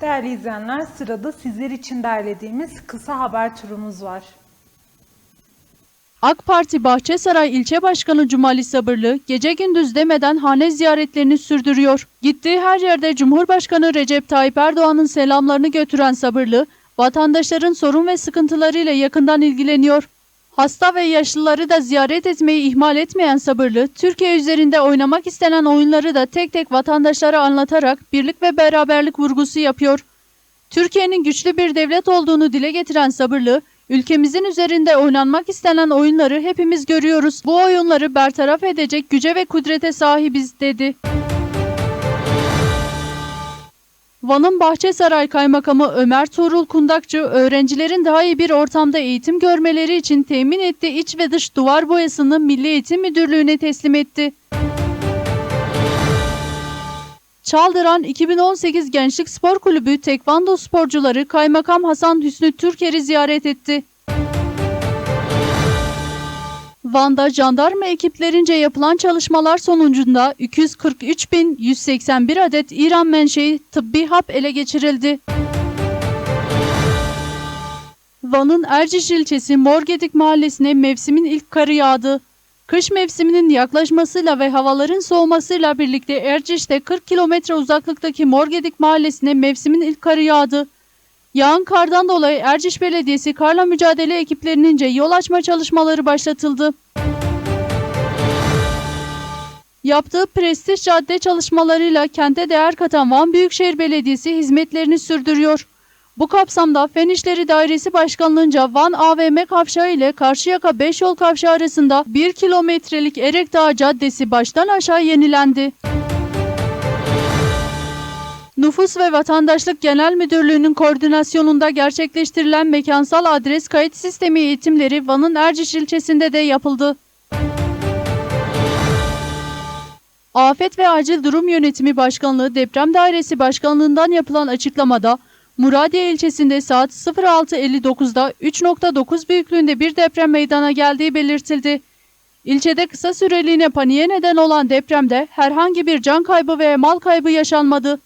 Değerli izleyenler, sırada sizler için derlediğimiz kısa haber turumuz var. AK Parti Bahçesaray İlçe Başkanı Cumali Sabırlı gece gündüz demeden hane ziyaretlerini sürdürüyor. Gittiği her yerde Cumhurbaşkanı Recep Tayyip Erdoğan'ın selamlarını götüren Sabırlı, vatandaşların sorun ve sıkıntılarıyla yakından ilgileniyor. Hasta ve yaşlıları da ziyaret etmeyi ihmal etmeyen Sabırlı, Türkiye üzerinde oynamak istenen oyunları da tek tek vatandaşlara anlatarak birlik ve beraberlik vurgusu yapıyor. Türkiye'nin güçlü bir devlet olduğunu dile getiren Sabırlı, ülkemizin üzerinde oynanmak istenen oyunları hepimiz görüyoruz. Bu oyunları bertaraf edecek güce ve kudrete sahibiz dedi. Van'ın Bahçesaray Kaymakamı Ömer Tuğrul Kundakçı, öğrencilerin daha iyi bir ortamda eğitim görmeleri için temin ettiği iç ve dış duvar boyasını Milli Eğitim Müdürlüğü'ne teslim etti. Çaldıran 2018 Gençlik Spor Kulübü Tekvando sporcuları Kaymakam Hasan Hüsnü Türker'i ziyaret etti. Van'da jandarma ekiplerince yapılan çalışmalar sonucunda 243.181 adet İran menşei tıbbi hap ele geçirildi. Van'ın Erciş ilçesi Morgedik mahallesine mevsimin ilk karı yağdı. Kış mevsiminin yaklaşmasıyla ve havaların soğumasıyla birlikte Erciş'te 40 kilometre uzaklıktaki Morgedik mahallesine mevsimin ilk karı yağdı. Yağan kardan dolayı Erciş Belediyesi karla mücadele ekiplerinince yol açma çalışmaları başlatıldı. Yaptığı prestij cadde çalışmalarıyla kente değer katan Van Büyükşehir Belediyesi hizmetlerini sürdürüyor. Bu kapsamda Fen İşleri Dairesi Başkanlığınca Van AVM kavşağı ile Karşıyaka 5 yol kavşağı arasında 1 kilometrelik Erekdağ Caddesi baştan aşağı yenilendi. Nüfus ve Vatandaşlık Genel Müdürlüğü'nün koordinasyonunda gerçekleştirilen mekansal adres kayıt sistemi eğitimleri Van'ın Erciş ilçesinde de yapıldı. Afet ve Acil Durum Yönetimi Başkanlığı Deprem Dairesi Başkanlığından yapılan açıklamada Muradiye ilçesinde saat 06.59'da 3.9 büyüklüğünde bir deprem meydana geldiği belirtildi. İlçede kısa süreliğine paniğe neden olan depremde herhangi bir can kaybı veya mal kaybı yaşanmadı.